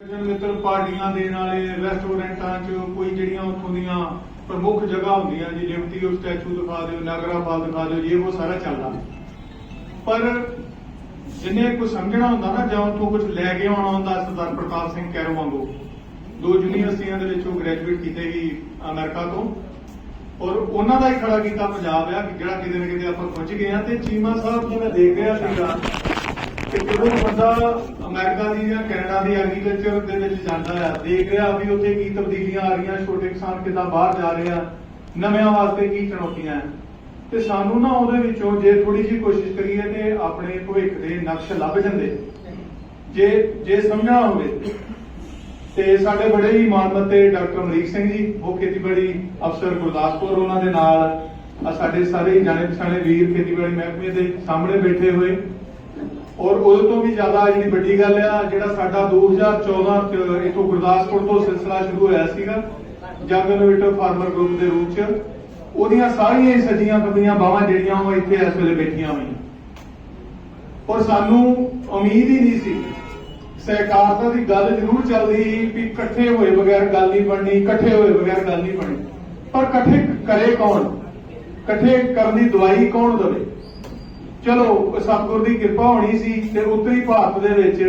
ਮਿੱਤਰ ਪਾਰਟੀਆਂ ਦੇ ਨਾਲੇ ਰੈਸਟੋਰੈਂਟਾਂ 'ਚ ਕੋਈ ਜਿਹੜੀਆਂ ਉੱਥੋਂ ਦੀਆਂ ਪ੍ਰਮੁੱਖ ਜਗ੍ਹਾ ਹੁੰਦੀਆਂ ਜੀ ਲਿਬਰਟੀ ਉਹ ਸਟੈਚੂ ਦਿਖਾ ਦਿਓ, ਨਾਗਰਾ ਫਾਲ ਦਿਖਾ ਦਿਓ ਇਹ ਉਹ ਸਾਰਾ ਚੱਲਦਾ। ਪਰ ਜਿੰਨੇ ਕੁਝ ਸਮਝਣਾ ਹੁੰਦਾ ਨਾ, ਜਾਂ ਉੱਥੋਂ ਕੁਝ ਲੈ ਕੇ ਆਉਣਾ ਹੁੰਦਾ ਸਰਦਾਰ ਪ੍ਰਤਾਪ ਸਿੰਘ ਕੈਰੋ ਵਾਂਗੂ, ਦੋ ਯੂਨੀਵਰਸਿਟੀਆਂ ਦੇ ਵਿੱਚੋਂ ਗ੍ਰੈਜੂਏਟ ਕੀਤੇ ਹੀ ਅਮਰੀਕਾ ਤੋਂ, ਔਰ ਉਹਨਾਂ ਦਾ ਹੀ ਖੜਾ ਕੀਤਾ ਪੰਜਾਬ ਆ, ਕਿ ਜਿਹੜਾ ਕਿਤੇ ਨਾ ਕਿਤੇ ਆਪਾਂ ਪਹੁੰਚ ਗਏ ਆ, ਤੇ ਚੀਮਾ ਸਾਹਿਬ ਨੂੰ ਮੈਂ ਦੇਖ ਰਿਹਾ ਸੀਗਾ। ਜਦੋਂ ਬੰਦਾ ਅਮਰੀਕਾ ਦੀ ਜਾਂ ਕੈਨੇਡਾ ਦੀ ਐਗਰੀਕਲਚਰ ਦੇ ਵਿੱਚ ਜਾਂਦਾ ਆ। ਦੇਖ ਰਿਹਾ ਵੀ ਉੱਥੇ ਕੀ ਤਬਦੀਲੀਆਂ ਆ ਰਹੀਆਂ, ਛੋਟੇ ਕਿਸਾਨ ਕਿੱਦਾਂ ਬਾਹਰ ਜਾ ਰਹੇ ਆ, ਨਵਿਆਂ ਵਾਸਤੇ ਕੀ ਚੁਣੌਤੀਆਂ ਤੇ ਸਾਨੂੰ ਨਾ ਉਹਦੇ ਵਿੱਚੋਂ ਜੇ ਥੋੜੀ ਜਿਹੀ ਕੋਸ਼ਿਸ਼ ਕਰੀਏ ਤੇ ਆਪਣੇ ਭਵਿੱਖ ਦੇ ਨਕਸ਼ ਲੱਭ ਜਾਂਦੇ। ਜੇ ਜੇ ਸਮਝਣਾ ਹੋਵੇ ਤੇ ਸਾਡੇ ਬੜੇ ਹੀ ਮਾਨਮੱਤੇ ਡਾਕਟਰ ਅਮਰੀਕ ਸਿੰਘ ਜੀ ਉਹ ਖੇਤੀਬਾੜੀ ਅਫਸਰ ਗੁਰਦਾਸਪੁਰ ਉਹਨਾਂ ਦੇ ਨਾਲ ਆ ਸਾਡੇ ਸਾਰੇ ਹੀ ਜਾਣੇ ਪਛਾਣੇ ਵੀਰ ਖੇਤੀਬਾੜੀ ਮਹਿਕਮੇ ਦੇ ਸਾਹਮਣੇ ਬੈਠੇ ਹੋਏ। ਔਰ ਉਹਦੇ ਤੋਂ ਵੀ ਜ਼ਿਆਦਾ ਜਿਹੜੀ ਵੱਡੀ ਗੱਲ ਆ, ਜਿਹੜਾ ਸਾਡਾ 2014 ਚ ਇਥੋਂ ਗੁਰਦਾਸਪੁਰ ਤੋਂ ਸਿਲਸਿਲਾ ਸ਼ੁਰੂ ਹੋਇਆ ਸੀਗਾ, ਜੰਗ ਇਨੋਵੇਟਰ ਫਾਰਮਰ ਗਰੁੱਪ ਦੇ ਰੂਪ ਚ, ਉਹਦੀਆਂ ਸਾਰੀਆਂ ਹੀ ਸਜੀਆਂ ਖੱਬੀਆਂ ਬਾਹਾਂ ਜਿਹੜੀਆਂ ਉਹ ਇੱਥੇ ਇਸ ਵੇਲੇ ਬੈਠੀਆਂ ਹੋਈਆਂ। ਔਰ ਸਾਨੂੰ ਉਮੀਦ ਹੀ ਨਹੀਂ ਸੀ। ਸਹਿਕਾਰਤਾ ਦੀ ਗੱਲ ਜ਼ਰੂਰ ਚੱਲਦੀ ਸੀ ਵੀ ਇਕੱਠੇ ਹੋਏ ਬਗੈਰ ਗੱਲ ਨਹੀਂ ਬਣਨੀ, ਇਕੱਠੇ ਹੋਏ ਬਗੈਰ ਗੱਲ ਨਹੀਂ ਬਣਨੀ। ਪਰ ਇਕੱਠੇ ਕਰੇ ਕੌਣ? ਇਕੱਠੇ ਕਰਨ ਦੀ ਦਵਾਈ ਕੌਣ ਦੇਵੇ? ਚਲੋ, ਸਤਿਗੁਰ ਦੀ ਕਿਰਪਾ ਹੋਣੀ ਸੀ ਤੇ ਉੱਤਰੀ ਭਾਰਤ ਦੇ ਵਿੱਚ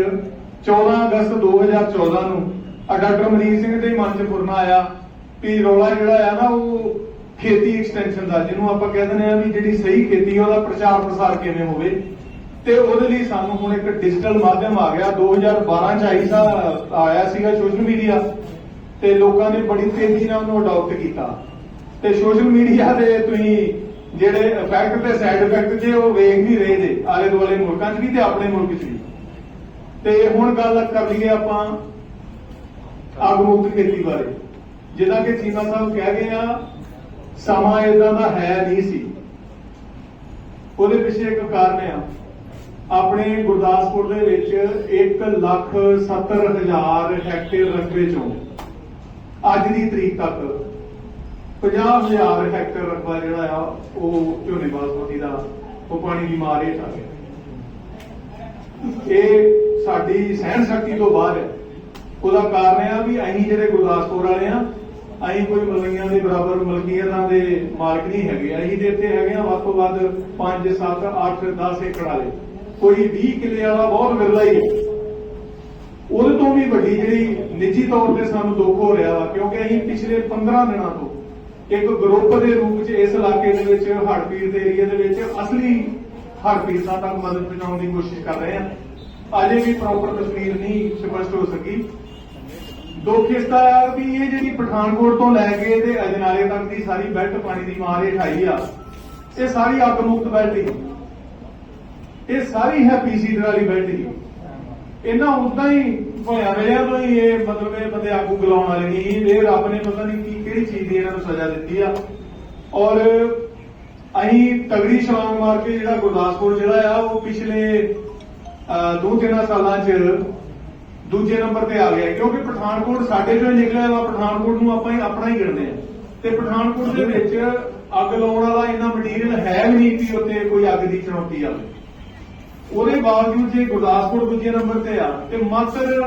14 ਅਗਸਤ 2014 ਨੂੰ ਆ ਡਾਕਟਰ ਅਮਰੀਕ ਸਿੰਘ ਦੇ ਮਨ 'ਚ ਫੁਰਨਾ ਆਇਆ ਵੀ ਰੌਲਾ ਜਿਹੜਾ ਆ ਨਾ, ਉਹ ਖੇਤੀ ਐਕਸਟੈਂਸ਼ਨ ਦਾ, ਜਿਹਨੂੰ ਆਪਾਂ ਕਹਿ ਦਿੰਦੇ ਆ ਵੀ ਜਿਹੜੀ ਸਹੀ ਖੇਤੀ ਉਹਦਾ ਪ੍ਰਚਾਰ ਪ੍ਰਸਾਰ ਕਿਵੇਂ ਹੋਵੇ। ਤੇ ਉਹਦੇ ਲਈ ਸਾਨੂੰ ਹੁਣ ਇੱਕ ਡਿਜੀਟਲ ਮਾਧਿਅਮ ਆ ਗਿਆ। 2012 ਚ ਆਈ ਸਾ, ਆਇਆ ਸੀਗਾ ਸੋਸ਼ਲ ਮੀਡੀਆ ਤੇ ਲੋਕਾਂ ਨੇ ਬੜੀ ਤੇਜ਼ੀ ਨਾਲ ਉਹਨੂੰ ਅਡਾਪਟ ਕੀਤਾ। ਤੇ ਸੋਸ਼ਲ ਮੀਡੀਆ ਦੇ ਤੁਸੀਂ ਜਿਹੜੇ ਇਫੈਕਟ ਤੇ ਸਾਈਡ ਇਫੈਕਟ ਜੇ ਉਹ ਵੇਖ ਨਹੀਂ ਰਹੇ ਜੇ, ਆਲੇ ਦੁਆਲੇ ਮੁਲਕਾਂ 'ਚ ਵੀ ਤੇ ਆਪਣੇ ਮੁਲਕ 'ਚ ਵੀ। ਤੇ ਹੁਣ ਗੱਲ ਕਰ ਲਈਏ ਆਪਾਂ ਅੱਗ ਮੁਕਤ ਖੇਤੀ ਬਾਰੇ ਜਿੱਦਾਂ ਕਿ ਚੀਮਾ ਸਾਹਿਬ ਕਹਿ ਗਏ ਆ, ਸਮਾਂ ਇਦਾਂ ਦਾ ਹੈ ਨਹੀਂ ਸੀ। ਉਹਦੇ ਪਿੱਛੇ ਇੱਕ ਕਾਰਨ ਆ। ਆਪਣੇ ਗੁਰਦਾਸਪੁਰ ਦੇ ਵਿੱਚ 1 ਲੱਖ 70 ਹਜ਼ਾਰ ਹੈਕਟੇਅਰ ਰਕਬੇ ਚੋਂ ਅੱਜ ਦੀ ਤਰੀਕ ਤੱਕ 50000 ਹੈਕਟੇਅਰ ਰਕਬਾ ਜਿਹੜਾ ਆ, ਉਹ ਝੋਨੇ ਬਾਸਮਤੀ ਦਾ, ਉਹ ਪਾਣੀ ਦੀ ਮਾਰ ਹੇਠ ਆ ਗਿਆ। ਇਹ ਸਾਡੀ ਸਹਿਣ ਸ਼ਕਤੀ ਤੋਂ ਬਾਹਰ ਹੈ। ਉਹਦਾ ਕਾਰਨ ਇਹ ਆ ਵੀ ਅਸੀਂ ਜਿਹੜੇ ਗੁਰਦਾਸਪੁਰ ਵਾਲੇ ਆ, ਅਸੀਂ ਕੋਈ ਮਲਕੀਆਂ ਦੇ ਬਰਾਬਰ ਮਲਕੀਅਤਾਂ ਦੇ ਮਾਲਕ ਨਹੀਂ ਹੈਗੇ। ਅਸੀਂ ਦੇ ਇੱਥੇ ਹੈਗੇ ਆ ਵੱਧ ਤੋਂ ਵੱਧ 5 7 8 10 ਏਕੜ ਵਾਲੇ। ਕੋਈ 20 ਕਿੱਲੇ ਵਾਲਾ ਬਹੁਤ ਵਿਰਲਾ ਹੀ ਹੈ। ਉਹਦੇ ਤੋਂ ਵੀ ਵੱਡੀ ਜਿਹੜੀ ਨਿੱਜੀ ਤੌਰ ਤੇ ਸਾਨੂੰ ਦੁੱਖ ਹੋ ਰਿਹਾ ਵਾ, ਕਿਉਂਕਿ ਅਸੀਂ ਪਿਛਲੇ 15 ਦਿਨਾਂ ਤੋਂ ਇੱਕ ਗਰੁੱਪ ਦੇ ਰੂਪ 'ਚ ਇਸ ਇਲਾਕੇ ਦੇ ਵਿੱਚ ਹੜਪੀਰ ਦੇ ਏਰੀਆ ਦੇ ਵਿੱਚ ਅਸਲੀ ਹੜਪੀਰਾਂ ਤੱਕ ਮਦਦ ਪਹੁੰਚਾਉਣ ਦੀ ਕੋਸ਼ਿਸ਼ ਕਰ ਰਹੇ ਹਾਂ ਅਜੇ ਵੀ ਪ੍ਰੋਪਰ ਤਸਵੀਰ ਨਹੀਂ ਸਪਸ਼ਟ ਹੋ ਸਕੀ। ਦੁੱਖ ਇਸ ਦਾ ਆ ਵੀ ਇਹ ਜਿਹੜੀ ਪਠਾਨਕੋਟ ਤੋਂ ਲੈ ਕੇ ਤੇ ਅਜਨਾਲੇ ਤੱਕ ਦੀ ਸਾਰੀ ਬੈਲਟ ਪਾਣੀ ਦੀ ਮਾਰ ਹੇਠ ਆਈ ਆ, ਇਹ ਸਾਰੀ ਅੱਗ ਮੁਕਤ ਬੈਲਟ ਹੀ। ਇਹ ਸਾਰੀ ਹੈਪੀ ਪੀਸੀ ਵਾਲੀ ਬੈਲਟ ਹੀ। ਇਹਨਾਂ ਉਦਾਂ ਹੀ ਭੋਇਆ ਵੇਲਿਆਂ ਤੋਂ ਇਹ ਮਤਲਬ ਇਹ ਬੰਦੇ ਆਗੂ ਗਲਾਉਣ ਵਾਲੇ ਨਹੀਂ ਇਹ ਰੱਬ ਨੇ ਪਤਾ ਨਹੀਂ ਕੀ ਕਿਹੜੀ ਚੀਜ਼ ਦੀ ਇਹਨਾਂ ਨੂੰ ਸਜ਼ਾ ਦਿੱਤੀ ਆ। ਔਰ ਅਸੀਂ ਤਗੜੀ ਛਲਾਂਗ ਮਾਰ ਕੇ ਜਿਹੜਾ ਗੁਰਦਾਸਪੁਰ ਜਿਹੜਾ ਆ, ਉਹ ਪਿਛਲੇ ਦੋ ਤਿੰਨ ਸਾਲਾਂ 'ਚ ਦੂਜੇ ਨੰਬਰ ਤੇ ਆ ਗਿਆ ਕਿਉਂਕਿ ਪਠਾਨਕੋਟ ਸਾਡੇ ਤੋਂ ਨਿਕਲਿਆ ਵਾ, ਪਠਾਨਕੋਟ ਨੂੰ ਆਪਾਂ ਹੀ ਆਪਣਾ ਹੀ ਗਿਣਦੇ ਆ। ਤੇ ਪਠਾਨਕੋਟ ਦੇ ਵਿੱਚ ਅੱਗ ਲਾਉਣ ਵਾਲਾ ਇੰਨਾ ਮਟੀਰੀਅਲ ਹੈ ਵੀ ਨਹੀਂ ਕਿ ਉੱਤੇ ਕੋਈ ਅੱਗ ਦੀ ਚੁਣੌਤੀ ਆਵੇ। ਉਹਦੇ ਬਾਵਜੂਦ ਜੇ ਗੁਰਦਾਸਪੁਰ ਦੂਜੇ ਨੰਬਰ ਤੇ ਆ, ਤੇ ਮਾਤਰ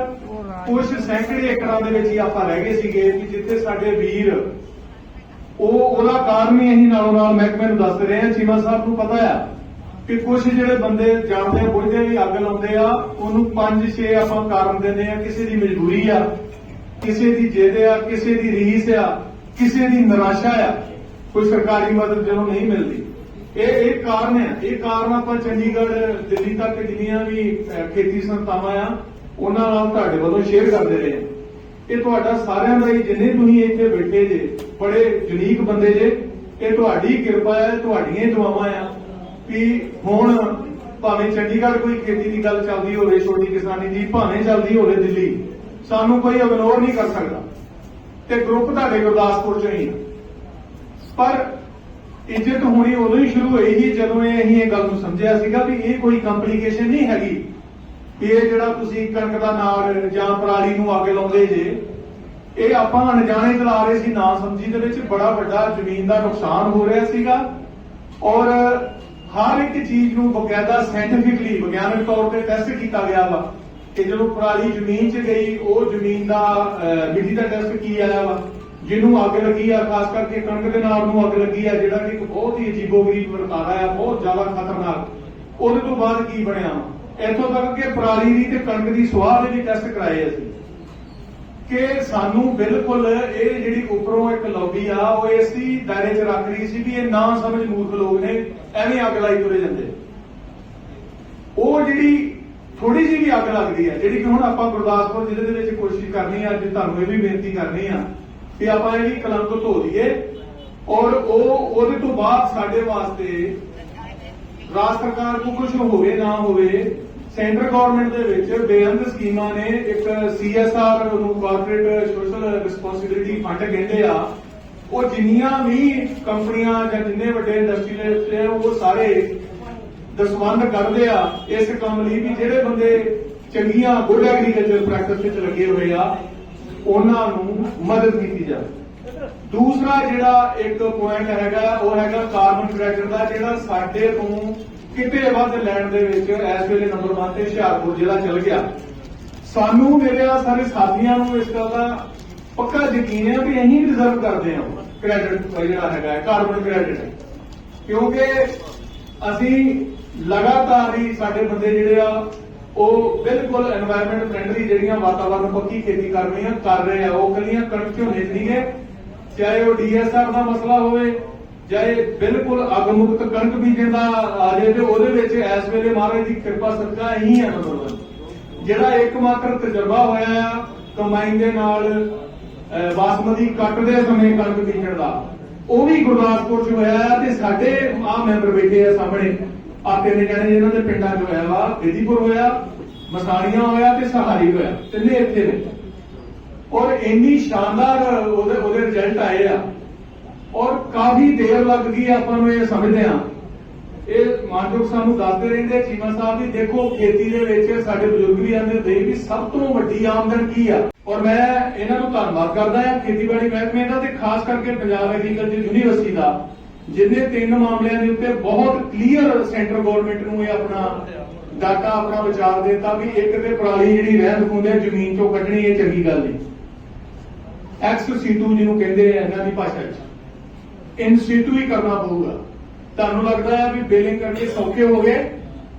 ਕੁਝ ਸੈਂਕੜੇ ਏਕੜਾਂ ਦੇ ਵਿੱਚ ਹੀ ਆਪਾਂ ਰਹਿ ਗਏ ਸੀਗੇ ਕਿ ਜਿੱਥੇ ਸਾਡੇ ਵੀਰ, ਉਹ ਉਹਦਾ ਕਾਰਨ ਹੀ ਅਸੀਂ ਨਾਲੋਂ ਨਾਲ ਮਹਿਕਮੇ ਨੂੰ ਦੱਸ ਰਹੇ ਹਾਂ ਚੀਮਾ ਸਾਹਿਬ ਨੂੰ ਪਤਾ ਆ ਕਿ ਕੁਝ ਜਿਹੜੇ ਬੰਦੇ ਜਾਣਦੇ ਬੁੱਝਦੇ ਵੀ ਅੱਗ ਲਾਉਂਦੇ ਆ, ਉਹਨੂੰ 5-6 ਆਪਾਂ ਕਾਰਨ ਦਿੰਦੇ ਆ, ਕਿਸੇ ਦੀ ਮਜਬੂਰੀ ਆ, ਕਿਸੇ ਦੀ ਜੇਦ ਆ, ਕਿਸੇ ਦੀ ਰੀਸ ਆ, ਕਿਸੇ ਦੀ ਨਿਰਾਸ਼ਾ ਆ, ਕੋਈ ਸਰਕਾਰੀ ਮਦਦ ਜਦੋਂ ਨਹੀਂ ਮਿਲਦੀ। ਇਹ ਇਹ ਕਾਰਨ ਹੈ। ਇਹ ਕਾਰਨ ਆਪਾਂ ਚੰਡੀਗੜ੍ਹ, ਦਿੱਲੀ ਤੱਕ ਜਿੰਨੀਆਂ ਵੀ ਖੇਤੀ ਸੰਸਥਾਵਾਂ ਆ, ਉਹਨਾਂ ਨਾਲ ਤੁਹਾਡੇ ਵੱਲੋਂ ਸ਼ੇਅਰ ਕਰਦੇ ਰਹੇ ਇਹ ਤੁਹਾਡਾ ਸਾਰਿਆਂ ਦਾ ਹੀ, ਜਿੰਨੇ ਤੁਸੀਂ ਇੱਥੇ ਬੈਠੇ ਜੇ, ਬੜੇ ਯੂਨੀਕ ਬੰਦੇ ਜੇ, ਇਹ ਤੁਹਾਡੀ ਕਿਰਪਾ ਹੈ ਤੁਹਾਡੀਆਂ ਦੁਆਵਾਂ ਆ ਕਿ ਹੁਣ ਭਾਵੇਂ ਚੰਡੀਗੜ੍ਹ ਕੋਈ ਖੇਤੀ ਦੀ ਗੱਲ ਚੱਲਦੀ ਹੋਵੇ, ਛੋਟੀ ਕਿਸਾਨੀ ਦੀ, ਭਾਵੇਂ ਚੱਲਦੀ ਹੋਵੇ ਦਿੱਲੀ, ਸਾਨੂੰ ਕੋਈ ਇਗਨੋਰ ਨਹੀਂ ਕਰ ਸਕਦਾ। ਤੇ ਗਰੁੱਪ ਤੁਹਾਡੇ ਗੁਰਦਾਸਪੁਰ ਚੋਂ ਹੀ ਪਰ ਇੱਜ਼ਤ ਹੋਣੀ ਉਦੋਂ ਹੀ ਸ਼ੁਰੂ ਹੋਈ ਸੀ ਜਦੋਂ ਇਹ ਅਸੀਂ ਇਹ ਗੱਲ ਨੂੰ ਸਮਝਿਆ ਸੀਗਾ ਵੀ ਇਹ ਕੋਈ ਕੰਪਲਿਕੇਸ਼ਨ ਨਹੀਂ ਹੈਗੀ ਇਹ ਜਿਹੜਾ ਤੁਸੀਂ ਕਣਕ ਦਾ ਨਾੜ ਜਾਂ ਪਰਾਲੀ ਨੂੰ ਅੱਗ ਲਾਉਂਦੇ ਜੇ ਇਹ ਆਪਾਂ ਅਣਜਾਣੇ ਚਲਾ ਰਹੇ ਸੀ ਨਾ ਸਮਝੀ ਦੇ ਵਿੱਚ ਬੜਾ ਵੱਡਾ ਜ਼ਮੀਨ ਦਾ ਨੁਕਸਾਨ ਹੋ ਰਿਹਾ ਸੀਗਾ। ਔਰ ਹਰ ਇੱਕ ਚੀਜ਼ ਨੂੰ ਬਕਾਇਦਾ ਸਾਇੰਟੀਫਿਕਲੀ ਵਿਗਿਆਨਕ ਤੌਰ ਤੇ ਟੈਸਟ ਕੀਤਾ ਗਿਆ ਵਾ ਕਿ ਜਦੋਂ ਪਰਾਲੀ ਜ਼ਮੀਨ 'ਚ ਗਈ ਉਹ ਜ਼ਮੀਨ ਦਾ ਅਹ, ਮਿੱਟੀ ਦਾ ਟੈਸਟ ਕੀ ਆਇਆ ਵਾ? ਜਿਹਨੂੰ ਅੱਗ ਲੱਗੀ ਆ, ਖਾਸ ਕਰਕੇ ਕਣਕ ਦੇ ਨਾਲ ਨੂੰ ਅੱਗ ਲੱਗੀ ਆ, ਜਿਹੜਾ ਕਿ ਇੱਕ ਬਹੁਤ ਹੀ ਅਜੀਬੋ-ਗਰੀਬ ਵਰਤਾਰਾ ਆ, ਬਹੁਤ ਜ਼ਿਆਦਾ ਖਤਰਨਾਕ। ਉਹਦੇ ਤੋਂ ਬਾਅਦ ਕੀ ਬਣਿਆ? ਇੱਥੋਂ ਤੱਕ ਕਿ ਪਰਾਲੀ ਦੀ ਤੇ ਕਣਕ ਦੀ ਸੁਆਹ ਦੇ ਵੀ ਟੈਸਟ ਕਰਾਏ ਅਸੀਂ। ਕਿ ਸਾਨੂੰ ਬਿਲਕੁਲ ਇਹ ਜਿਹੜੀ ਉੱਪਰੋਂ ਇੱਕ ਲੌਬੀ ਆ, ਉਹ ਇਸੀ ਦਾਇਰੇ 'ਚ ਰੱਖ ਰਹੀ ਸੀ ਵੀ ਇਹ ਨਾ ਸਮਝ ਮੂਰਖ ਲੋਕ ਨੇ, ਐਵੇਂ ਅੱਗ ਲਾਈ ਤੁਰੇ ਜਾਂਦੇ। ਉਹ ਜਿਹੜੀ ਥੋੜੀ ਜਿਹੀ ਵੀ ਅੱਗ ਲੱਗਦੀ ਹੈ ਜਿਹੜੀ ਕਿ ਹੁਣ ਆਪਾਂ ਗੁਰਦਾਸਪੁਰ ਜ਼ਿਲ੍ਹੇ ਦੇ ਵਿੱਚ ਕੋਸ਼ਿਸ਼ ਕਰਨੀ ਆ, ਅੱਜ ਤੁਹਾਨੂੰ ਇਹ ਵੀ ਬੇਨਤੀ ਕਰਨੀ ਆ ਕਿ ਆਪਾਂ ਇਹਦੀ ਕਲੰਕ ਧੋ ਦਈਏ ਔਰ ਉਹ ਉਹਦੇ ਤੋਂ ਬਾਅਦ ਸਾਡੇ ਵਾਸਤੇ ਰਾਜ ਸਰਕਾਰ ਕੋ ਕੁਝ ਹੋਵੇ ਨਾ ਹੋਵੇ, ਸੈਂਟਰ ਗਵਰਨਮੈਂਟ ਦੇ ਵਿੱਚ ਬੇਅੰਤ ਸਕੀਮਾਂ ਨੇ ਇੱਕ ਸੀਐਸਆਰ ਨੂੰ ਕਾਰਪੋਰੇਟ ਸੋਸ਼ਲ ਰਿਸਪੌਂਸਿਬਿਲਿਟੀ ਫੰਡ ਕਹਿੰਦੇ ਆ, ਉਹ ਜਿੰਨੀਆਂ ਵੀ ਕੰਪਨੀਆਂ ਜਾਂ ਜਿੰਨੇ ਵੱਡੇ ਇੰਡਸਟਰੀਅਲਿਸਟ ਆ, ਉਹ ਸਾਰੇ ਦਸਵੰਦ ਕਰਦੇ ਆ ਇਸ ਕੰਮ ਲਈ ਵੀ ਜਿਹੜੇ ਬੰਦੇ ਚੰਗੀਆਂ ਗੁੱਡ ਐਗਰੀਕਲਚਰ ਪ੍ਰੈਕਟਿਸ ਵਿੱਚ ਲੱਗੇ ਹੋਏ ਆ ਉਹਨਾਂ ਨੂੰ ਮਦਦ ਕੀਤੀ ਜਾਵੇ। ਦੂਸਰਾ ਜਿਹੜਾ ਇੱਕ ਪੁਆਇੰਟ ਹੈਗਾ, ਉਹ ਹੈਗਾ ਕਾਰਬਨ ਕ੍ਰੈਡਿਟ ਦਾ, ਜਿਹੜਾ ਸਾਡੇ ਤੋਂ ਕਿਤੇ ਵੱਧ ਲੈਣ ਦੇ ਵਿੱਚ ਇਸ ਵੇਲੇ ਨੰਬਰ 1 ਤੇ ਹੁਸ਼ਿਆਰਪੁਰ ਜ਼ਿਲ੍ਹਾ ਚੱਲ ਗਿਆ। ਸਾਨੂੰ ਮੇਰੇ ਆ ਸਾਰੇ ਸਾਥੀਆਂ ਨੂੰ ਇਸ ਗੱਲ ਦਾ ਪੱਕਾ ਯਕੀਨ ਹੈ ਵੀ ਅਸੀਂ ਰਿਜ਼ਰਵ ਕਰਦੇ ਹਾਂ ਕ੍ਰੈਡਿਟ ਜਿਹੜਾ ਹੈਗਾ ਕਾਰਬਨ ਕ੍ਰੈਡਿਟ ਕਿਉਂਕਿ ਅਸੀਂ ਲਗਾਤਾਰ ਹੀ ਸਾਡੇ ਬੰਦੇ ਜਿਹੜੇ ਆ ਉਹ ਬਿਲਕੁਲ এনवायरमेंट ਫ੍ਰੈਂਡਲੀ ਜਿਹੜੀਆਂ ਵਾਤਾਵਰਣ ਪੱਕੀ ਖੇਤੀ ਕਰਨੀ ਆ ਕਰ ਰਹੇ ਆ। ਉਹ ਕੱਲੀਆਂ ਕਣਕ ਨਹੀਂ ਹੈ ਚਾਹੇ ਉਹ ਡੀਐਸਆਰ ਦਾ ਮਸਲਾ ਹੋਵੇ, ਚਾਹੇ ਬਿਲਕੁਲ ਅਗਮੁਕਤ ਕਣਕ ਬੀਜਣ ਦਾ ਆ ਜੇ ਤੇ ਉਹਦੇ ਵਿੱਚ ਇਸ ਵੇਲੇ ਮਹਾਰਾਜ ਦੀ ਕਿਰਪਾ ਸਦਕਾ ਹੀ ਹੈ ਮਤਲਬ। ਜਿਹੜਾ ਇੱਕ ਮਾਤਰ ਤਜਰਬਾ ਹੋਇਆ ਆ ਕਮਾਈ ਦੇ ਨਾਲ ਬਾਸਮਤੀ ਕੱਟਦੇ ਸਮੇਂ ਕਣਕ ਬੀਜਣ ਦਾ। ਉਹ ਵੀ ਗੁਰਦਾਸਪੁਰ 'ਚ ਹੋਇਆ ਤੇ ਸਾਡੇ ਆ ਮੈਂਬਰ ਬੈਠੇ ਆ ਸਾਹਮਣੇ। ਆ ਤਿੰਨ ਜਣੇ ਜਿਨ੍ਹਾਂ ਦੇ ਪਿੰਡਾਂ 'ਚ ਹੋਇਆ ਵਾ ਬੇਦੀਪੁਰ ਹੋਇਆ ਮਸਾਣੀਆਂ ਹੋਇਆ ਤੇ ਸਹਾਰੀ ਹੋਇਆ, ਤਿੰਨੇ ਇੱਥੇ ਨੇ। ਔਰ ਇੰਨੀ ਸ਼ਾਨਦਾਰ ਉਹਦੇ ਉਹਦੇ ਰਿਜ਼ਲਟ ਆਏ ਆ। ਔਰ ਕਾਫੀ ਦੇਰ ਲੱਗ ਗਈ ਆਪਾਂ ਨੂੰ ਇਹ ਸਮਝਦੇ ਆ। ਇਹ ਮਾਨਯੋਗ ਸਾਨੂੰ ਦੱਸਦੇ ਰਹਿੰਦੇ ਚੀਮਾ ਸਾਹਿਬ ਵੀ ਦੇਖੋ ਖੇਤੀ ਦੇ ਵਿੱਚ ਸਾਡੇ ਬਜ਼ੁਰਗ ਵੀ ਆਂਦੇ ਹੁੰਦੇ ਵੀ ਸਭ ਤੋਂ ਵੱਡੀ ਆਮਦਨ ਕੀ ਆ? ਔਰ ਮੈਂ ਇਹਨਾਂ ਨੂੰ ਧੰਨਵਾਦ ਕਰਦਾ ਆ ਖੇਤੀਬਾੜੀ ਮਹਿਕਮੇ ਦਾ ਤੇ ਖਾਸ ਕਰਕੇ ਪੰਜਾਬ ਐਗਰੀਕਲਚਰ ਯੂਨੀਵਰਸਿਟੀ ਦਾ। ਜਿਨੇ ਤਿੰਨ ਮਾਮਲਿਆਂ ਦੇ ਉੱਤੇ ਬਹੁਤ ਕਲੀਅਰ ਸੈਂਟਰ ਗਵਰਨਮੈਂਟ ਨੂੰ ਇਹ ਆਪਣਾ ਡਾਟਾ ਆਪਣਾ ਵਿਚਾਰ ਦਿੱਤਾ ਵੀ ਇੱਕ ਤੇ ਪਰਾਲੀ ਜਿਹੜੀ ਰਹਿੰਦ ਖੂੰਹਦ ਜ਼ਮੀਨ ਚੋਂ ਕੱਢਣੀ ਇਹ ਚੰਗੀ ਗੱਲ ਨਹੀਂ। ਐਕਸ ਸੀਟੂ ਜਿਹਨੂੰ ਕਹਿੰਦੇ ਆ ਇਹਨਾਂ ਦੀ ਭਾਸ਼ਾ 'ਚ। ਇਨ ਸੀਟੂ ਹੀ ਕਰਨਾ ਪਊਗਾ। ਤੁਹਾਨੂੰ ਲੱਗਦਾ ਹੈ ਵੀ ਬੇਲਿੰਗ ਕਰਨੇ ਸੌਖੇ ਹੋ ਗਏ,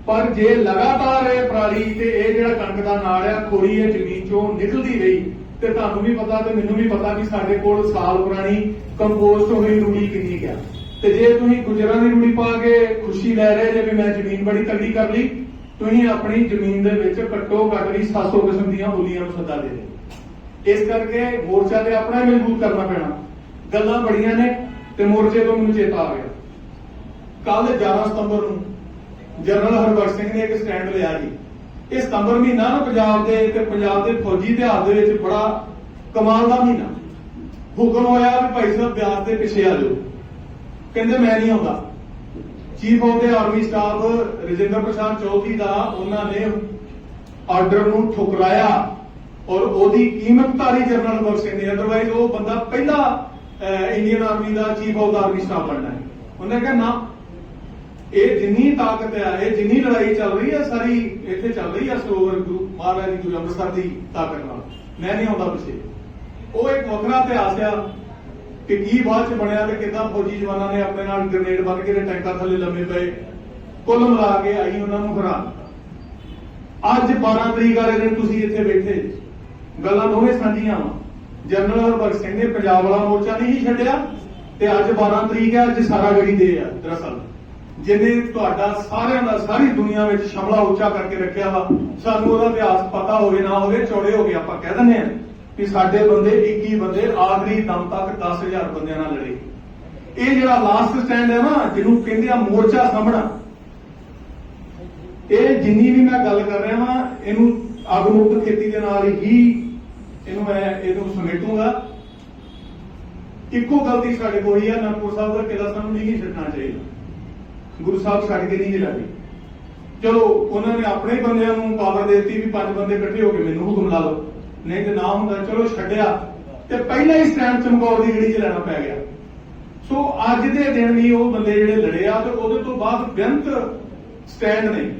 ਪਰ ਜੇ ਲਗਾਤਾਰ ਇਹ ਪਰਾਲੀ ਤੇ ਇਹ ਜਿਹੜਾ ਕਣਕ ਦਾ ਨਾੜ ਆ ਖੋਰੀ ਇਹ ਜ਼ਮੀਨ ਚੋਂ ਨਿਕਲਦੀ ਰਹੀ, ਤੇ ਤੁਹਾਨੂੰ ਵੀ ਪਤਾ ਤੇ ਮੈਨੂੰ ਵੀ ਪਤਾ ਵੀ ਸਾਡੇ ਕੋਲ ਸਾਲ ਪੁਰਾਣੀ ਕੰਪੋਸਟ ਹੋਈ ਰੂੜੀ ਕਿੰਨੀ ਗਿਆ ਤੇ ਜੇ ਤੁਸੀਂ ਗੁਜਰਾਂ ਦੀ ਰੂੜੀ ਪਾ ਕੇ ਖੁਸ਼ੀ ਲੈ ਰਹੇ ਜੇ ਵੀ ਮੈਂ ਜ਼ਮੀਨ ਬੜੀ ਤਗੜੀ ਕਰ ਲਈ, ਤੁਸੀਂ ਆਪਣੀ ਜ਼ਮੀਨ ਦੇ ਵਿੱਚ ਘੱਟੋ ਘੱਟ ਵੀ 700 ਕਿਸਮ ਦੀਆਂ ਬੋਲੀਆਂ ਨੂੰ ਸੱਦਾ ਦੇ ਦੇ ਇਸ ਕਰਕੇ ਮੋਰਚਾ ਤੇ ਆਪਣਾ ਮਜ਼ਬੂਤ ਕਰਨਾ ਪੈਣਾ। ਗੱਲਾਂ ਬੜੀਆਂ ਨੇ ਤੇ ਮੋਰਚੇ ਤੋਂ ਮੈਨੂੰ ਚੇਤਾ ਆ ਗਿਆ। ਕੱਲ 11 ਸਤੰਬਰ ਨੂੰ ਜਨਰਲ ਹਰਬਖਸ਼ ਸਿੰਘ ਨੇ ਇੱਕ ਸਟੈਂਡ ਲਿਆ ਜੀ। ਇਹ ਸਤੰਬਰ ਮਹੀਨਾ ਨਾ ਪੰਜਾਬ ਦੇ ਤੇ ਪੰਜਾਬ ਦੇ ਫੌਜੀ ਇਤਿਹਾਸ ਦੇ ਵਿੱਚ ਬੜਾ ਕਮਾਲ ਦਾ ਮਹੀਨਾ। ਹੁਕਮ ਹੋਇਆ ਵੀ ਭਾਈ ਸਾਹਿਬ ਬਿਆਸ ਦੇ ਪਿੱਛੇ ਆ ਜਾਓ। ਕਹਿੰਦੇ ਮੈਂ ਨਹੀਂ ਆਉਂਦਾ। Chief of the army staff Rajinder Prasad Chaudhary ਦਾ ਉਹਨਾਂ ਨੇ ਆਰਡਰ ਨੂੰ ਠੁਕਰਾਇਆ ਔਰ ਉਹਦੀ ਕੀਮਤ ਜਨਰਲ ਹਰਬਖਸ਼ ਸਿੰਘ ਨੇ ਅਦਰਵਾਈਜ਼ ਉਹ ਬੰਦਾ ਪਹਿਲਾ Indian army the chief of the army staff ਬਣਨਾ ਹੈ। ਉਹਨੇ ਕਿਹਾ, ਨਾ, ਇਹ ਜਿੰਨੀ ਤਾਕਤ ਹੈ ਇਹ ਜਿੰਨੀ ਲੜਾਈ ਚੱਲ ਰਹੀ ਹੈ ਸਾਰੀ, ਇੱਥੇ ਚੱਲ ਰਹੀ ਹੈ ਸਰੋਵਰ ਗੁਰੂ ਮਹਾਰਾਜ ਦੀ ਗੁਰੂ ਅੰਮ੍ਰਿਤਸਰ ਦੀ ਤਾਕਤ ਨਾਲ। ਮੈਂ ਨਹੀਂ ਆਉਂਦਾ ਪਿੱਛੇ। ਉਹ ਇੱਕ ਵੱਖਰਾ ਇਤਿਹਾਸ ਆ। ਕਿ ਕੀ ਬਾਅਦ ਚ ਬਣਿਆ ਤੇ ਕਿਦਾਂ ਫੌਜੀ ਜਵਾਨਾਂ ਨੇ ਆਪਣੇ ਨਾਲ ਗ੍ਰੇਨੇਡ ਬੰਨ ਕੇ ਤੇ ਟੈਂਕਾਂ ਥੱਲੇ ਲੰਮੇ ਪਏ। ਕੁੱਲ ਮਿਲਾ ਕੇ ਆਈ ਉਹਨਾਂ ਨੂੰ ਹਰਾ ਅੱਜ 12 ਤਰੀਕ ਵਾਲੇ ਦਿਨ ਤੁਸੀਂ ਇੱਥੇ ਬੈਠੇ। ਗੱਲਾਂ ਦੋਵੇਂ ਸਾਂਝੀਆਂ ਵਾ। ਜਨਰਲ ਹਰਬਖਸ਼ ਸਿੰਘ ਨੇ ਪੰਜਾਬ ਵਾਲਾ ਮੋਰਚਾ ਨਹੀਂ ਛੱਡਿਆ ਤੇ ਅੱਜ 12 ਤਰੀਕ ਹੈ, ਅੱਜ ਸਾਰਾ ਗੜੀ ਦੇ ਆ, ਦਰਅਸਲ। ਜਿਹਨੇ ਤੁਹਾਡਾ ਸਾਰਿਆਂ ਦਾ, ਸਾਰੀ ਦੁਨੀਆ ਵਿੱਚ ਸ਼ਮਲਾ ਉੱਚਾ ਕਰਕੇ ਰੱਖਿਆ ਵਾ, ਸਾਨੂੰ ਉਹਦਾ ਇਤਿਹਾਸ ਪਤਾ ਹੋਵੇ, ਨਾ ਹੋਵੇ, ਚੌੜੇ ਹੋ ਗਏ ਆਪਾਂ ਕਹਿ ਦਿੰਦੇ ਆ ਕਿ ਸਾਡੇ ਬੰਦੇ 21 ਬੰਦੇ ਆਖਰੀ ਦਮ ਤੱਕ 10000 ਬੰਦਿਆਂ ਨਾਲ ਲੜੇ। ਇਹ ਜਿਹੜਾ ਲਾਸਟ ਸਟੈਂਡ ਹੈ ਨਾ, ਜਿਹਨੂੰ ਕਹਿੰਦੇ ਆ ਮੋਰਚਾ ਸਾਹਮਣਾ। ਇਹ ਜਿੰਨੀ ਵੀ ਮੈਂ ਗੱਲ ਕਰ ਰਿਹਾ ਹਾਂ ਇਹਨੂੰ ਅੱਗ ਮੁਕਤ ਖੇਤੀ ਦੇ ਨਾਲ ਹੀ ਇਹਨੂੰ ਮੈਂ ਇਹਨੂੰ ਸਮੇਟੂਗਾ। ਇੱਕੋ ਗਲਤੀ ਸਾਡੇ ਕੋਲ ਹੀ ਆ ਨਨਪੁਰ ਸਾਹਿਬ ਦਾ ਕਿਲਾ ਸਾਨੂੰ ਨਹੀਂ ਛੱਡਣਾ ਚਾਹੀਦਾ। ਗੁਰੂ ਸਾਹਿਬ ਛੱਡ ਕੇ ਨਹੀਂ ਲਾਗੇ ਚਲੋ, ਉਹਨਾਂ ਨੇ ਆਪਣੇ ਬੰਦਿਆਂ ਨੂੰ ਪਾਵਰ ਦੇ ਦਿੱਤੀ ਵੀ ਪੰਜ ਬੰਦੇ ਇਕੱਠੇ ਹੋ ਕੇ ਮੈਨੂੰ ਹੁਕਮ ਲਾ ਲਓ ਨਹੀਂ ਤੇ ਨਾ ਹੁੰਦਾ, ਚਲੋ ਛੱਡਿਆ। ਤੇ ਪਹਿਲਾਂ ਹੀ ਸਟੈਂਡ ਚਮਕੌਰ ਦੀ ਜਿਹੜੀ ਚ ਲੈਣਾ ਪੈ ਗਿਆ। ਸੋ ਅੱਜ ਦੇ ਦਿਨ ਵੀ ਉਹ ਬੰਦੇ ਜਿਹੜੇ ਲੜੇ ਆ, ਤੇ ਉਹਦੇ ਤੋਂ ਬਾਅਦ ਬੇਅੰਤ ਸਟੈਂਡ ਨੇ।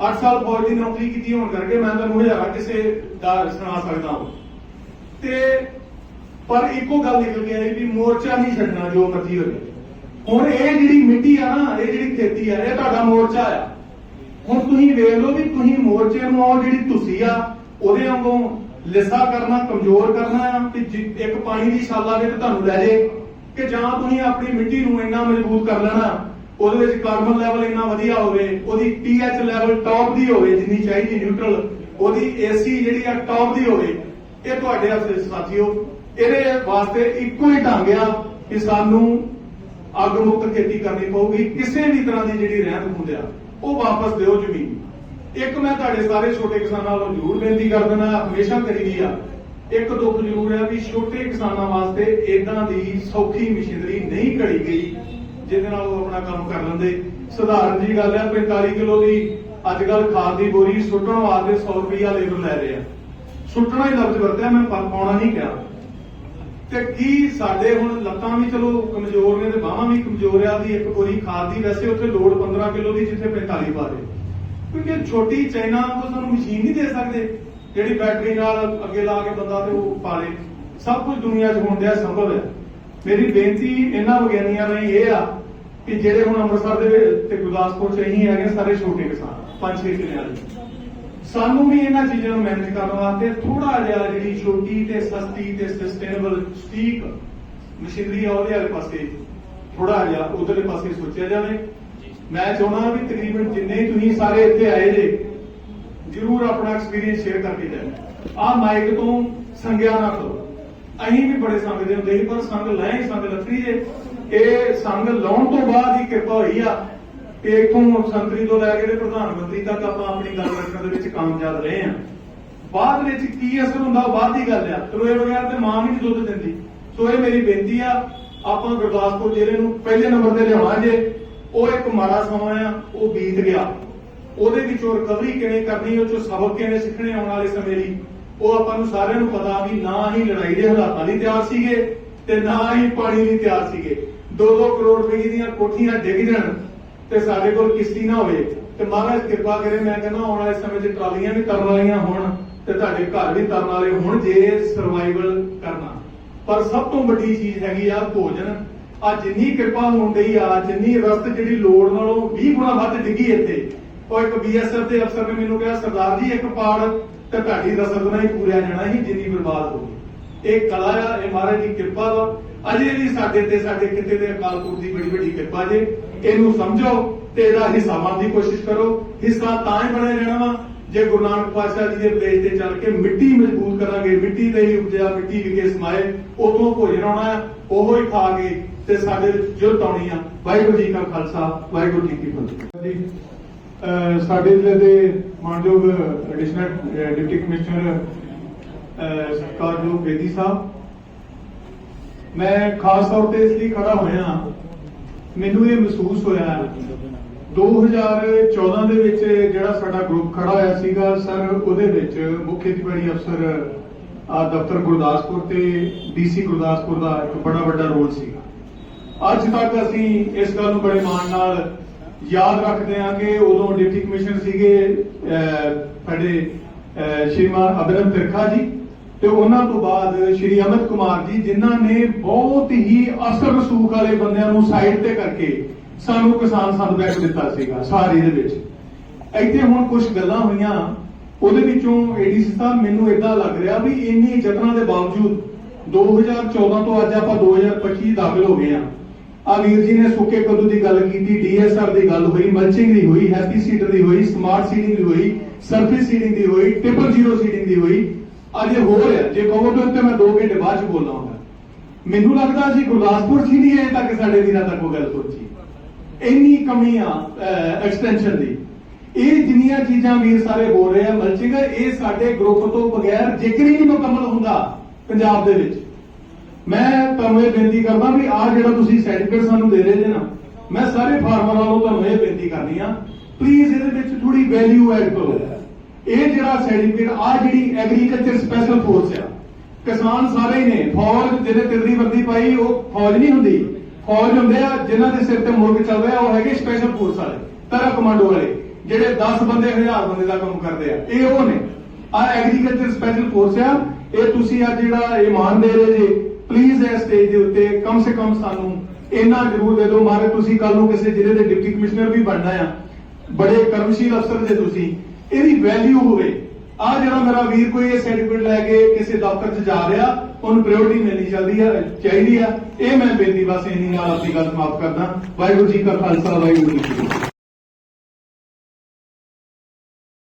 8 ਸਾਲ ਫੌਜ ਦੀ ਨੌਕਰੀ ਕੀਤੀ ਹੋਣ ਕਰਕੇ ਮੈਂ ਤੁਹਾਨੂੰ ਹਜ਼ਾਰਾਂ ਕਿਸੇ ਦਾ ਸੁਣਾ ਸਕਦਾ ਹਾਂ। ਤੇ ਪਰ ਇੱਕੋ ਗੱਲ ਨਿਕਲ ਕੇ ਆਈ ਵੀ ਮੋਰਚਾ ਨਹੀਂ ਛੱਡਣਾ, ਜੋ ਮਰਜ਼ੀ ਹੋਵੇ। ਹੁਣ ਇਹ ਜਿਹੜੀ ਮਿੱਟੀ ਆ ਨਾ, ਇਹ ਜਿਹੜੀ ਖੇਤੀ ਆ, ਇਹ ਤੁਹਾਡਾ ਮੋਰਚਾ ਆ। ਹੁਣ ਤੁਸੀਂ ਵੇਖ ਲਓ ਵੀ ਤੁਸੀਂ ਮੋਰਚੇ ਨੂੰ ਆਓ, ਜਿਹੜੀ ਤੁਸੀਂ ਆ, ਉਹਦੇ ਵਾਂਗੂ ਲਿਸਾ ਕਰਨਾ, ਕਮਜ਼ੋਰ ਕਰਨਾ ਆ ਕਿ ਇੱਕ ਪਾਣੀ ਦੀ ਛਾਲ ਆਵੇ ਤੁਹਾਨੂੰ ਲੈ ਜੇ। ਕਿ ਜਾਂ ਤੁਸੀਂ ਆਪਣੀ ਮਿੱਟੀ ਨੂੰ ਇੰਨਾ ਮਜ਼ਬੂਤ ਕਰ ਲੈਣਾ, ਉਹਦੇ ਵਿੱਚ ਕਾਰਬਨ ਲੈਵਲ ਇੰਨਾ ਵਧੀਆ ਹੋਵੇ, ਉਹਦੀ ਪੀਐਚ ਲੈਵਲ ਟੌਪ ਦੀ ਹੋਵੇ, ਜਿੰਨੀ ਚਾਹੀਦੀ ਨਿਊਟਰਲ ਉਹਦੀ ਏਸੀ ਜਿਹੜੀ ਆ ਟੌਪ ਦੀ ਹੋਵੇ, ਇਹ ਤੁਹਾਡੇ ਹੱਥ ਸਾਥੀਓ, ਇਹਦੇ ਵਾਸਤੇ ਇੱਕੋ ਹੀ ਢੰਗ ਆ ਕਿ ਸਾਨੂੰ ਅੱਗ ਮੁਕਤ ਖੇਤੀ ਕਰਨੀ ਪਊਗੀ, ਕਿਸੇ ਵੀ ਤਰ੍ਹਾਂ ਦੀ ਜਿਹੜੀ ਰਹਿਤ ਹੁੰਦਿਆ ਉਹ ਵਾਪਸ ਦਿਓ ਜ਼ਮੀਨ। ਇੱਕ ਮੈਂ ਤੁਹਾਡੇ ਸਾਰੇ ਛੋਟੇ ਕਿਸਾਨਾਂ ਵੱਲੋਂ ਜ਼ਰੂਰ ਬੇਨਤੀ ਕਰ ਦਿੰਦਾ, ਹਮੇਸ਼ਾ ਕਰੀ ਦੀ ਆ। ਇੱਕ ਦੁੱਖ ਜ਼ਰੂਰ ਹੈ ਵੀ ਛੋਟੇ ਕਿਸਾਨਾਂ ਵਾਸਤੇ ਇਦਾਂ ਦੀ ਸੌਖੀ ਮਸ਼ੀਨਰੀ ਨਹੀਂ ਘੜੀ ਗਈ, ਜਿਹਦੇ ਨਾਲ ਉਹ ਆਪਣਾ ਕੰਮ ਕਰ ਲੈਂਦੇ। ਸਧਾਰਨ ਜੀ ਗੱਲ ਹੈ 45 ਕਿਲੋ ਦੀ ਅੱਜ ਕੱਲ ਖਾਦ ਦੀ ਬੋਰੀ ਸੁੱਟਣ ਵਾਸਤੇ 100 ਰੁਪਇਆ ਲੇਬਰ ਲੈ ਰਹੇ ਆ। ਸੁੱਟਣਾ ਹੀ ਲਫ਼ਜ਼ ਵਰਤਿਆ, ਮੈਂ ਪਾ- ਪਾਉਣਾ ਨਹੀਂ ਕਿਹਾ। ਤੇ ਕੀ ਸਾਡੇ ਹੁਣ ਲੱਤਾਂ ਵੀ ਚਲੋ ਕਮਜ਼ੋਰ ਨੇ ਤੇ ਬਾਹਾਂ ਵੀ ਕਮਜ਼ੋਰ ਆ ਦੀ ਇੱਕ ਬੋਰੀ ਖਾਦ ਦੀ ਵੈਸੇ ਉੱਥੇ ਲੋਡ 15 ਕਿਲੋ ਦੀ, ਜਿੱਥੇ 45 ਪਾ ਦੇ। ਕਿਉਂਕਿ ਛੋਟੀ ਚਾਈਨਾ ਨੂੰ ਸਾਨੂੰ ਮਸ਼ੀਨ ਨਹੀਂ ਦੇ ਸਕਦੇ। ਜਿਹੜੀ ਬੈਟਰੀ ਨਾਲ ਅੱਗੇ ਲਾ ਕੇ ਬੰਦਾ ਤੇ ਉਹ ਪਾ ਸਭ ਕੁਝ ਦੁਨੀਆ 'ਚ ਹੋਣ ਡਿਆ ਸੰਭਵ ਹੈ। ਮੇਰੀ ਬੇਨਤੀ ਇਹਨਾਂ ਵਿਗਿਆਨੀਆਂ ਲਈ ਇਹ ਆ ਕਿ ਜਿਹੜੇ ਹੁਣ ਅੰਮ੍ਰਿਤਸਰ ਦੇ ਤੇ ਗੁਰਦਾਸਪੁਰ 'ਚ ਇਹੀ ਹੈਗੇ ਸਾਰੇ ਛੋਟੇ ਕਿਸਾਨ, ਪੰਜ ਛੇ ਕਿੱਲਿਆਂ ਦੇ ਸਾਨੂੰ ਵੀ ਇਹਨਾਂ ਚੀਜ਼ਾਂ ਨੂੰ ਮੈਨੇਜ ਕਰਨ ਵਾਸਤੇ ਥੋੜਾ ਜਿਹਾ ਜਿਹੜੀ ਛੋਟੀ ਤੇ ਸਸਤੀ ਤੇ ਸਸਟੇਨੇਬਲ ਸਟੀਕ ਮਸ਼ੀਨਰੀ ਆ ਉਹਦੇ ਵਾਲੇ ਪਾਸੇ ਥੋੜਾ ਜਿਹਾ ਉਧਰਲੇ ਪਾਸੇ ਸੋਚਿਆ ਜਾਵੇ। ਮੈਂ ਚਾਹੁੰਦਾ ਵੀ ਤਕਰੀਬਨ ਜਿੰਨੇ ਤੁਸੀਂ ਸਾਰੇ ਇੱਥੇ ਆਏ ਜੇ, ਜਰੂਰ ਆਪਣਾ ਐਕਸਪੀਰੀਅੰਸ ਸ਼ੇਅਰ ਕਰਕੇ ਜਾਓ ਆਹ ਮਾਈਕ ਤੋਂ ਸੰਗਿਆ ਨਾ ਕਰੋ। ਅਸੀਂ ਵੀ ਬੜੇ ਸੰਗਦੇ ਹੁੰਦੇ ਸੀ, ਪਰ ਸੰਗ ਲੈ ਹੀ ਸੰਗ ਲੱਥੀ ਜੇ। ਇਹ ਸੰਗ ਲਾਉਣ ਤੋਂ ਬਾਅਦ ਹੀ ਕਿਰਪਾ ਹੋਈ ਆ ਕਿ ਇਥੋਂ ਸੰਤਰੀ ਤੋਂ ਲੈ ਕੇ ਤੇ ਪ੍ਰਧਾਨ ਮੰਤਰੀ ਤੱਕ ਆਪਾਂ ਆਪਣੀ ਗੱਲ ਰੱਖਣ ਦੇ ਵਿੱਚ ਕਾਮਯਾਬ ਰਹੇ ਆ ਬਾਅਦ ਵਿੱਚ ਕੀ ਅਸਰ ਹੁੰਦਾ ਬਾਅਦ ਦੀ ਗੱਲ ਆ। ਰੋਏ ਇਹ ਬਗੈਰ ਤੇ ਮਾਂ ਨਹੀਂ ਦੁੱਧ ਦਿੰਦੀ। ਸੋ ਇਹ ਮੇਰੀ ਬੇਨਤੀ ਆ, ਆਪਾਂ ਗੁਰਦਾਸਪੁਰ ਜ਼ਿਲ੍ਹੇ ਨੂੰ ਪਹਿਲੇ ਨੰਬਰ ਤੇ ਲਿਆਉਣਾ ਜੇ ਉਹ ਇੱਕ ਮਾੜਾ ਸਮਾਂ ਆ, ਉਹ ਬੀਤ ਗਿਆ। ਉਹਦੇ ਵਿੱਚੋਂ ਰਿਕਵਰੀ ਕਿਵੇਂ ਕਰਨੀ, ਉਹ ਚੋਂ ਸਬਕ ਕਿਵੇਂ ਸਿੱਖਣੇ ਆਉਣ ਵਾਲੇ ਸਮੇਂ ਲਈ, ਉਹ ਆਪਾਂ ਨੂੰ ਸਾਰਿਆਂ ਨੂੰ ਪਤਾ ਵੀ ਨਾ ਹੀ ਲੜਾਈ ਦੇ ਹਾਲਾਤਾਂ ਲਈ ਤਿਆਰ ਸੀਗੇ ਤੇ ਨਾ ਹੀ ਪਾਣੀ ਲਈ ਤਿਆਰ ਸੀਗੇ। 2-2 ਕਰੋੜ ਰੁਪਏ ਦੀਆਂ ਕੋਠੀਆਂ ਡਿੱਗ ਜਾਣ ਤੇ ਸਾਡੇ ਕੋਲ ਕਿਸ਼ਤੀ ਨਾ ਹੋਵੇ। ਤੇ ਮਹਾਰਾਜ ਕਿਰਪਾ ਕਰੇ, ਮੈਂ ਕਹਿੰਦਾ ਆਉਣ ਵਾਲੇ ਸਮੇਂ 'ਚ ਟਰਾਲੀਆਂ ਵੀ ਤਰਨ ਵਾਲੀਆਂ ਹੋਣ ਤੇ ਤੁਹਾਡੇ ਘਰ ਵੀ ਤਰਨ ਵਾਲੇ ਹੋਣ ਜੇ ਸਰਵਾਈਵਲ ਕਰਨਾ। ਪਰ ਸਭ ਤੋਂ ਵੱਡੀ ਚੀਜ਼ ਹੈਗੀ ਆ ਭੋਜਨ। ਆ ਜਿੰਨੀ ਕਿਰਪਾ ਹੋਣ ਡਈ ਆ ਜਿੰਨੀ ਰਸਤ ਜਿਹੜੀ ਲੋੜ ਨਾਲੋਂ 20 ਗੁਣਾ ਵੱਧ ਡਿੱਗੀ ਇੱਥੇ। ਉਹ ਇੱਕ ਬੀਐਸਐਫ ਦੇ ਅਫਸਰ ਨੇ ਮੈਨੂੰ ਕਿਹਾ, ਸਰਦਾਰ ਜੀ, ਇੱਕ ਪਾੜ ਤੇ ਤੁਹਾਡੀ ਰਸਦ ਨਾਲ ਹੀ ਪੂਰਿਆ ਜਾਣਾ ਸੀ, ਜਿੰਨੀ ਬਰਬਾਦ ਹੋ ਗਈ। ਇਹ ਕਲਾ ਆ, ਇਹ ਮਹਾਰਾਜ ਦੀ ਕਿਰਪਾ ਵਾ। ਅਜੇ ਵੀ ਸਾਡੇ ਤੇ, ਸਾਡੇ ਕਿਤੇ ਦੇ ਅਕਾਲ ਦੀ ਬੜੀ ਵੱਡੀ ਕਿਰਪਾ ਜੇ। ਇਹਨੂੰ ਸਮਝੋ ਤੇ ਇਹਦਾ ਹਿੱਸਾ ਬਣਨ ਦੀ ਕੋਸ਼ਿਸ਼ ਕਰੋ। ਹਿੱਸਾ ਤਾਂ ਹੀ ਬਣਿਆ ਰਹਿਣਾ ਵਾ, ਜੇ ਗੁਰੂ ਨਾਨਕ ਪਾਤਸ਼ਾਹ ਜੀ ਦੇ ਉਪਦੇਸ਼ ਤੇ ਚੱਲ ਕੇ ਮਿੱਟੀ ਮਜ਼ਬੂਤ ਕਰਾਂਗੇ, ਮਿੱਟੀ ਤੇ ਹੀ ਉਪਜਿਆ ਮਿੱਟੀ ਵਿਕੇ ਸਮਾਏ ਉਤੋਂ ਭੋਜਨ ਆਉਣਾ ਉਹੋ ਹੀ ਖਾ ਕੇ ਤੇ ਸਾਡੇ ਵਿੱਚ ਆਉਣੀ ਆ, ਵਾਹਿਗੁਰੂ ਜੀ ਕਾ ਖਾਲਸਾ, ਵਾਹਿਗੁਰੂ ਜੀ ਕੀ ਫਤਿਹ। ਜੀ ਸਾਡੇ ਜ਼ਿਲ੍ਹੇ ਦੇ ਮਾਨਯੋਗ ਐਡੀਸ਼ਨਲ ਡਿਪਟੀ ਕਮਿਸ਼ਨਰ ਅਹ ਸਰਕਾਰਯੋਗ ਬੇਦੀ ਸਾਹਿਬ, ਮੈਂ ਖਾਸ ਤੌਰ ਤੇ ਇਸ ਲਈ ਖੜਾ ਹੋਇਆ ਮੈਨੂੰ ਇਹ ਮਹਿਸੂਸ ਹੋਇਆ 2014 ਦੇ ਵਿੱਚ ਜਿਹੜਾ ਸਾਡਾ ਗਰੁੱਪ ਖੜਾ ਹੋਇਆ ਸੀਗਾ, ਸਰ, ਉਹਦੇ ਵਿੱਚ ਮੁੱਖ ਖੇਤੀਬਾੜੀ ਅਫਸਰ ਆ ਦਫ਼ਤਰ ਗੁਰਦਾਸਪੁਰ ਤੇ ਡੀਸੀ ਗੁਰਦਾਸਪੁਰ ਦਾ ਇੱਕ ਬੜਾ ਵੱਡਾ ਰੋਲ ਸੀਗਾ। ਅੱਜ ਤੱਕ ਅਸੀਂ ਇਸ ਗੱਲ ਨੂੰ ਬੜੇ ਮਾਣ ਨਾਲ ਯਾਦ ਰੱਖਦੇ ਹਾਂ ਕਿ ਉਦੋਂ ਡਿਪਟੀ ਕਮਿਸ਼ਨਰ ਸੀਗੇ ਸਾਡੇ ਸ਼੍ਰੀਮਾਨ ਅਭਿਨਵ ਤਿਰਖਾ ਜੀ ਤੇ ਉਹਨਾਂ ਤੋਂ ਬਾਅਦ ਸ਼੍ਰੀ ਅਮਿਤ ਕੁਮਾਰ ਜੀ, ਜਿਨ੍ਹਾਂ ਨੇ ਬਹੁਤ ਹੀ ਅਸਰ ਰਸੂਖ ਵਾਲੇ ਬੰਦਿਆਂ ਨੂੰ ਸਾਈਡ ਤੇ ਕਰਕੇ ਸਾਨੂੰ ਕਿਸਾਨ ਸੰਦ ਦਿੱਤਾ ਸੀਗਾ, ਸਾਰੀ ਦੇ ਵਿੱਚ। ਇੱਥੇ ਹੁਣ ਕੁਝ ਗੱਲਾਂ ਹੋਈਆਂ, ਉਹਦੇ ਵਿੱਚੋਂ ਏਡੀਸੀ ਸਾਹਿਬ ਮੈਨੂੰ ਇਦਾਂ ਲੱਗ ਰਿਹਾ ਵੀ ਇੰਨੀ ਯਤਨਾਂ ਦੇ ਬਾਵਜੂਦ 2014 ਤੋਂ ਅੱਜ ਆਪਾਂ 2025 ਦਾਖਲ ਹੋ ਗਏ ਆ ਆ ਵੀਰ ਜੀ ਨੇ ਸੁੱਕੇ ਕੱਦੂ ਦੀ ਗੱਲ ਕੀਤੀ ਡੀਐਸਆਰ ਦੀ ਗੱਲ ਹੋਈ ਮਲਚਿੰਗ ਦੀ ਹੋਈ ਹੈਪੀ ਸੀਡਰ ਦੀ ਹੋਈ ਸਮਾਰਟ ਸੀਡਿੰਗ ਦੀ ਹੋਈ ਸਰਫੇਸ ਸੀਡਿੰਗ ਦੀ ਹੋਈ ਟ੍ਰਿਪਲ ਜ਼ੀਰੋ ਸੀਡਿੰਗ ਦੀ ਹੋਈ। ਅੱਜ ਇਹ ਹੋ ਜੇ ਕਹੋ ਤਾਂ ਉੱਤੇ ਮੈਂ 2 ਘੰਟੇ ਬਾਅਦ ਚ ਬੋਲਣਾ ਮੈਨੂੰ ਲੱਗਦਾ ਸੀ ਗੁਰਦਾਸਪੁਰ ਚ ਨਹੀਂ ਅਜੇ ਤੱਕ ਸਾਡੇ ਵੀਰਾਂ ਤੱਕ ਉਹ ਗੱਲ ਸੋਚੀ ਇੰਨੀ ਕਮੀ ਆ ਐਕਸਟੈਂਸ਼ਨ ਦੀ। ਇਹ ਜਿੰਨੀਆਂ ਚੀਜ਼ਾਂ ਵੀਰ ਸਾਰੇ ਬੋਲ ਰਹੇ ਆ ਮਲਚਿੰਗ ਇਹ ਸਾਡੇ ਗਰੁੱਪ ਤੋਂ ਬਗੈਰ ਜ਼ਿਕਰ ਹੀ ਨਹੀਂ ਮੁਕੰਮਲ ਹੁੰਦਾ ਪੰਜਾਬ ਦੇ ਵਿੱਚ। ਮੈਂ ਤੁਹਾਨੂੰ ਇਹ ਬੇਨਤੀ ਕਰਦਾ ਵੀ ਆਹ ਜਿਹੜਾ ਤੁਸੀਂ ਸਰਟੀਫਿਕੇਟ ਸਾਨੂੰ ਦੇ ਰਹੇ ਜੇ ਨਾ, ਮੈਂ ਸਾਰੇ ਫਾਰਮਰਾਂ ਵੱਲੋਂ ਤੁਹਾਨੂੰ ਇਹ ਬੇਨਤੀ ਕਰਨੀ ਆ ਪਲੀਜ਼ ਇਹਦੇ ਵਿੱਚ ਥੋੜੀ ਵੈਲਿਊ ਐਡ ਕਰੋ। ਇਹ ਜਿਹੜਾ ਸਰਟੀਫਿਕੇਟ ਆ ਜਿਹੜੀ ਐਗਰੀਕਲਚਰ ਸਪੈਸ਼ਲ ਫੋਰਸ ਆ, ਕਿਸਾਨ ਸਾਰੇ ਹੀ ਨੇ, ਫੌਜ ਜਿਹਨੇ ਤਿਰਦੀ ਵਰਦੀ ਪਾਈ, ਉਹ ਫੌਜ ਨਹੀਂ ਹੁੰਦੀ। ਫੌਜ ਹੁੰਦੇ ਆ ਜਿਨ੍ਹਾਂ ਦੇ ਸਿਰ ਤੇ ਮੁਲਕ ਚੱਲ ਰਿਹਾ, ਉਹ ਹੈਗੇ ਸਪੈਸ਼ਲ ਫੋਰਸ ਵਾਲੇ ਤਰਾ ਕਮਾਂਡੋ ਵਾਲੇ, ਜਿਹੜੇ 10 ਬੰਦੇ 1000 ਬੰਦੇ ਦਾ ਕੰਮ ਕਰਦੇ ਆ, ਇਹ ਉਹ ਨੇ। ਆ ਐਗਰੀਕਲਚਰ ਸਪੈਸ਼ਲ ਫੋਰਸ ਆ, ਇਹ ਤੁਸੀਂ ਅੱਜ ਜਿਹੜਾ ਇਮਾਨ ਦੇ ਰਹੇ ਜੇ ਪਲੀਜ਼ ਇਸ ਸਟੇਜ ਦੇ ਉੱਤੇ ਕਮ ਸੇ ਕਮ ਸਾਨੂੰ ਇੰਨਾ ਜ਼ਰੂਰ ਦੇ ਦਿਓ। ਮਾਰੇ ਤੁਸੀਂ ਕੱਲ ਨੂੰ ਕਿਸੇ ਜ਼ਿਲ੍ਹੇ ਦੇ ਡਿਪਟੀ ਕਮਿਸ਼ਨਰ ਵੀ ਬਣਨਾ ਆ। ਬੜੇ ਕਰਮਸ਼ੀਲ ਅਫਸਰ ਜੇ ਤੁਸੀਂ। ਇਹਦੀ ਵੈਲਿਊ ਹੋਵੇ। ਆ ਜਿਹੜਾ ਮੇਰਾ ਵੀਰ ਕੋਈ ਇਹ ਸਰਟੀਫਿਕੇਟ ਲੈ ਕੇ ਕਿਸੇ ਦਫ਼ਤਰ 'ਚ ਜਾ ਰਿਹਾ, ਉਹਨੂੰ ਪ੍ਰਾਇੋਰਟੀ ਮਿਲਣੀ ਚਾਹੀਦੀ ਆ ਚਾਹੀਦੀ ਆ। ਇਹ ਮੈਂ ਬੇਨਤੀ ਬਸ ਇੰਨੀ ਨਾਲ ਆਪਣੀ ਗੱਲ ਸਮਾਪਤ ਕਰਦਾ। ਵਾਹਿਗੁਰੂ ਜੀ ਕਾ ਖਾਲਸਾ, ਵਾਹਿਗੁਰੂ ਜੀ ਕੀ ਫਤਿਹ।